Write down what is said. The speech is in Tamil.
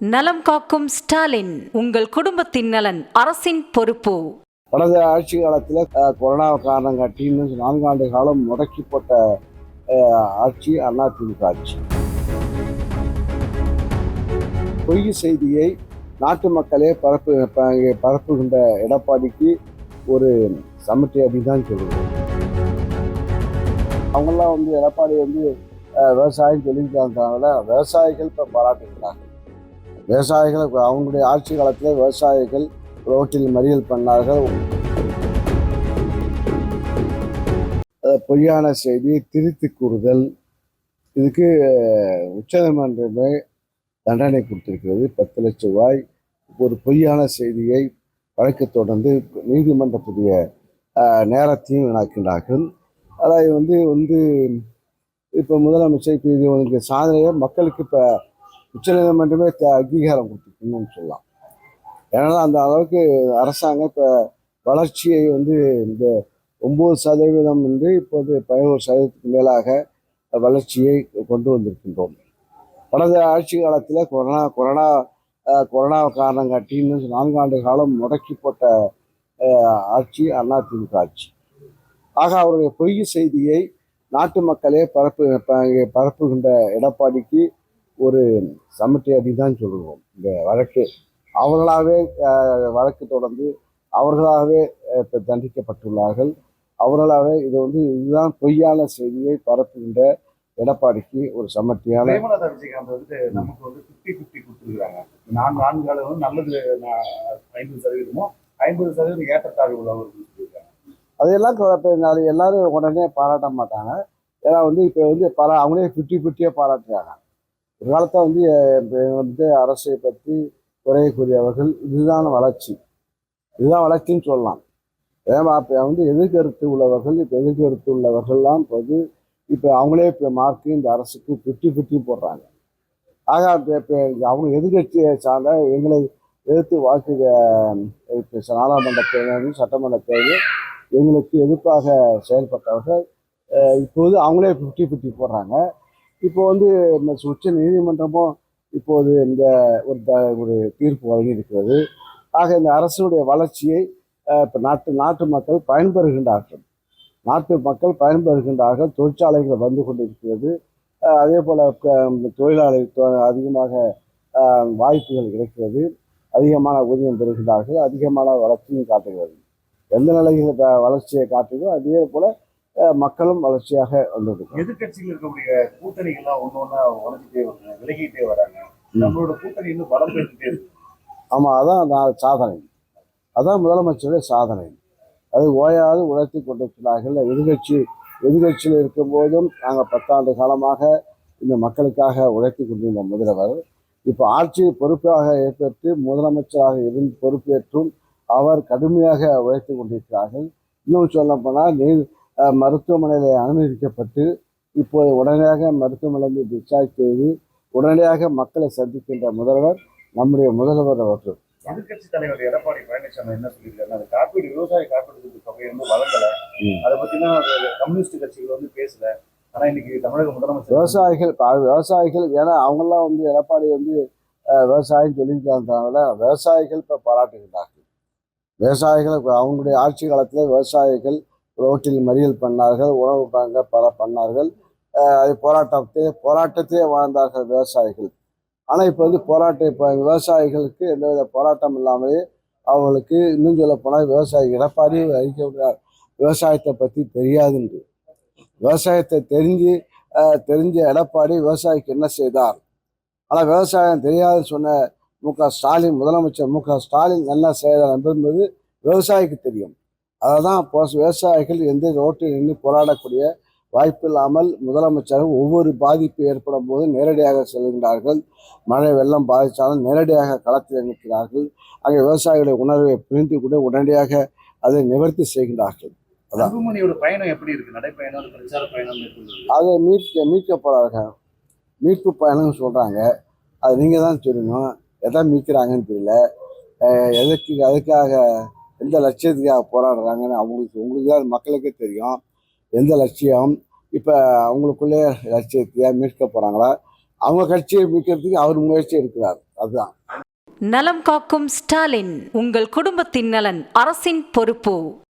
நலம் காக்கும் ஸ்டாலின் உங்கள் குடும்பத்தின் நலன் அரசின் பொறுப்பு. கடந்த ஆட்சி காலத்தில் கொரோனா காரணம் காட்டின்னு நான்கு நான்காண்டு காலம் முடக்கிப்பட்ட ஆட்சி அதிமுக ஆட்சி. பொய் செய்தியை நாட்டு மக்களே பரப்பு பரப்புகின்ற எடப்பாடிக்கு ஒரு சமிட்டியை அப்படின்னு தான் சொல்லுவோம் அவங்கெல்லாம் வந்து எடப்பாடி வந்து விவசாயம் சொல்லியிருக்காங்க விவசாயிகள் இப்போ பாராட்டுகிறார்கள். விவசாயிகள் அவங்களுடைய ஆட்சி காலத்தில் விவசாயிகள் ரோட்டில் மறியல் பண்ணார்கள். பொய்யான செய்தி திருத்தி கூறுதல். இதுக்கு உச்சநீதிமன்றமே தண்டனை கொடுத்திருக்கிறது. பத்து லட்சம் ரூபாய். ஒரு பொய்யான செய்தியை வழக்கு தொடர்ந்து நீதிமன்றத்துடைய நேரத்தையும் வீணாக்கின்றார்கள். அதாவது வந்து வந்து இப்போ முதலமைச்சர் இப்போ இது உங்களுக்கு சாதனையை மக்களுக்கு இப்போ உச்சநீதிமன்றமே அங்கீகாரம் கொடுத்துருக்குன்னு சொல்லலாம். ஏன்னா அந்த அளவுக்கு அரசாங்கம் இப்போ வளர்ச்சியை வந்து இந்த ஒம்பது சதவீதம் வந்து இப்போது பதினோரு சதவீதத்துக்கு மேலாக வளர்ச்சியை கொண்டு வந்திருக்கின்றோம். கடந்த ஆட்சி காலத்தில் கொரோனா கொரோனா கொரோனா காரணம் காட்டின்னு இன்னும் நான்காண்டு காலம் முடக்கி போட்ட ஆட்சி அதிமுக ஆட்சி. ஆக அவருடைய பொய் செய்தியை நாட்டு மக்களே பரப்பு ப- பரப்புகின்ற எடப்பாடிக்கு ஒரு சமட்டி அடி தான் சொல்லுவோம். இந்த வழக்கு அவர்களாகவே வழக்கு தொடர்ந்து அவர்களாகவே இப்ப தண்டிக்கப்பட்டுள்ளார்கள். அவர்களாகவே இது வந்து இதுதான் பொய்யான செய்தியை பரப்புகின்ற எடப்பாடிக்கு ஒரு சமட்டியான பிரேமலதா விஜயகாந்த் வந்து நமக்கு வந்து ஃபிஃப்டி ஃபிஃப்டி கொடுத்துருக்காங்க நான் நான்கு வந்து நல்லது ஐம்பது சதவீதமும் ஐம்பது சதவீதம் ஏற்றத்தாழ்வு சொல்லியிருக்காங்க அதையெல்லாம் இப்ப நாளை எல்லாரும் உடனே பாராட்ட மாட்டாங்க. ஏன்னா வந்து இப்போ வந்து பாரா அவங்களே ஃபிஃப்டி ஃபிஃப்டியாக பாராட்டுறாங்க. ஒரு காலத்தில் வந்து வந்து அரசை பற்றி குறைய கூறியவர்கள் இதுதான் வளர்ச்சி. இதுதான் வளர்ச்சின்னு சொல்லலாம். ஏன்னா இப்போ வந்து எதிர்கருத்து உள்ளவர்கள் இப்போ எதிர்கருத்து உள்ளவர்கள்லாம் இப்போ வந்து இப்போ அவங்களே இப்போ மார்க்கு இந்த அரசுக்கு ஃபிஃப்டி ஃபிஃப்டி போடுறாங்க. ஆக இப்போ அவங்க எதிர்கட்சியை சார்ந்த எங்களை எதிர்த்து வாக்கு இப்போ நாடாளுமன்ற தேர்தலும் சட்டமன்ற தேர்தல் எங்களுக்கு எதிர்ப்பாக செயல்பட்டவர்கள் இப்போது அவங்களே ஃபிஃப்டி ஃபிஃப்டி போடுறாங்க. இப்போ வந்து இந்த உச்ச நீதிமன்றமும் இப்போது இந்த ஒரு த- ஒரு தீர்ப்பு வழங்கியிருக்கிறது. ஆக இந்த அரசுடைய வளர்ச்சியை இப்போ நாட்டு நாட்டு மக்கள் பயன்பெறுகின்றார்கள். நாட்டு மக்கள் பயன்பெறுகின்றார்கள். தொழிற்சாலைகள் வந்து கொண்டிருக்கிறது. அதே போல் தொழிலாளர் அதிகமாக வாய்ப்புகள் கிடைக்கிறது. அதிகமான ஊதியம் பெறுகின்றார்கள். அதிகமான வளர்ச்சியும் காட்டுகிறது. எந்த நிலையில் வளர்ச்சியை காட்டுதோ அதே போல் மக்களும் வளர்ச்சியாக வந்திருக்கும் எதிர்கட்சியில் இருக்கக்கூடிய கூட்டணிகள்லாம் ஒன்று ஒன்றா உடஞ்சிட்டே வராங்க விலகிட்டே வராங்க. நம்மளோட கூட்டணி இன்னும் பலம் பெற்றுட்டே இருக்கு. ஆமாம் அதான் நான் சாதனை. அதான் முதலமைச்சருடைய சாதனை. அது ஓயாது உழைத்து கொண்டிருக்கிறார்கள். எதிர்கட்சி எதிர்கட்சியில் இருக்கும்போதும் நாங்கள் பத்தாண்டு காலமாக இந்த மக்களுக்காக உழைத்து கொண்டிருந்த முதல்வர். இப்போ ஆட்சி பொறுப்பாக ஏற்பட்டு முதலமைச்சராக இருந்து பொறுப்பேற்றும் அவர் கடுமையாக உழைத்து கொண்டிருக்கிறார்கள். இன்னும் சொல்ல போனால் நீ அஹ், மருத்துவமனையில் அனுமதிக்கப்பட்டு இப்போது உடனடியாக மருத்துவமனையில் டிஸ்சார்ஜ் செய்து உடனடியாக மக்களை சந்திக்கின்ற முதல்வர் நம்முடைய முதல்வர் அவர்கள். எதிர்கட்சி தலைவர் எடப்பாடி பழனிசாமி என்ன சொல்லியிருக்காரு அந்த காப்பீடு விவசாய காப்பீடு தொகை வந்து வழங்கல. அதை பத்தினா கம்யூனிஸ்ட் கட்சிகள் வந்து பேசல. ஆனா இன்னைக்கு தமிழக முதலமைச்சர் விவசாயிகள் விவசாயிகள் ஏன்னா அவங்கெல்லாம் வந்து எடப்பாடி வந்து விவசாயம் சொல்லியிருக்காங்க விவசாயிகள் இப்போ பாராட்டுகிறார்கள். விவசாயிகள் அவங்களுடைய ஆட்சி காலத்தில் விவசாயிகள் ரோட்டில் மறியல் பண்ணார்கள் உணவு வாங்க பல பண்ணார்கள். அது போராட்டத்தை போராட்டத்தையே வாழ்ந்தார்கள் விவசாயிகள். ஆனால் இப்போ வந்து போராட்ட இப்போ விவசாயிகளுக்கு எந்தவித போராட்டம் இல்லாமலே அவங்களுக்கு இன்னும் சொல்ல போனால் விவசாயி எடப்பாடி அறிக்கை விடுறார். விவசாயத்தை பற்றி தெரியாதுன்று விவசாயத்தை தெரிஞ்சு தெரிஞ்ச எடப்பாடி விவசாயிக்கு என்ன செய்தார்? ஆனால் விவசாயம் தெரியாதுன்னு சொன்ன மு க ஸ்டாலின் முதலமைச்சர் மு க ஸ்டாலின் என்ன செய்தார் என்பது விவசாயிக்கு தெரியும். அதை தான் விவசாயிகள் எந்த ரோட்டில் நின்று போராடக்கூடிய வாய்ப்பு இல்லாமல் முதலமைச்சர் ஒவ்வொரு பாதிப்பு ஏற்படும் போது நேரடியாக செல்கின்றார்கள். மழை வெள்ளம் பாதித்தாலும் நேரடியாக களத்தில் நிற்கிறார்கள் அங்கே விவசாயிகளுடைய உணர்வை புரிந்து கூட உடனடியாக அதை நிவர்த்தி செய்கின்றார்கள். அன்புமணியோட பயணம் எப்படி இருக்கு? நடைப்பயணம் பிரச்சார பயணம் மேற்கொண்டு அதை மீட்க மீட்கப்படார்கள் மீட்பு பயணம்னு சொல்கிறாங்க அது நீங்கள் தான் சொல்லணும். எதை மீட்கிறாங்கன்னு தெரியல. எதுக்கு அதுக்காக எந்த லட்சியத்துக்காக போராடுறாங்கன்னு அவங்களுக்கு உங்களுக்கு தான் மக்களுக்கே தெரியும். எந்த லட்சியம்? இப்போ அவங்களுக்குள்ளே லட்சியத்தையாக மீட்க போகிறாங்களா அவங்க கட்சியை மீட்கிறதுக்கு அவர் முயற்சி எடுக்கிறார். அதுதான். நலம் காக்கும் ஸ்டாலின் உங்கள் குடும்பத்தின் நலன் அரசின் பொறுப்பு.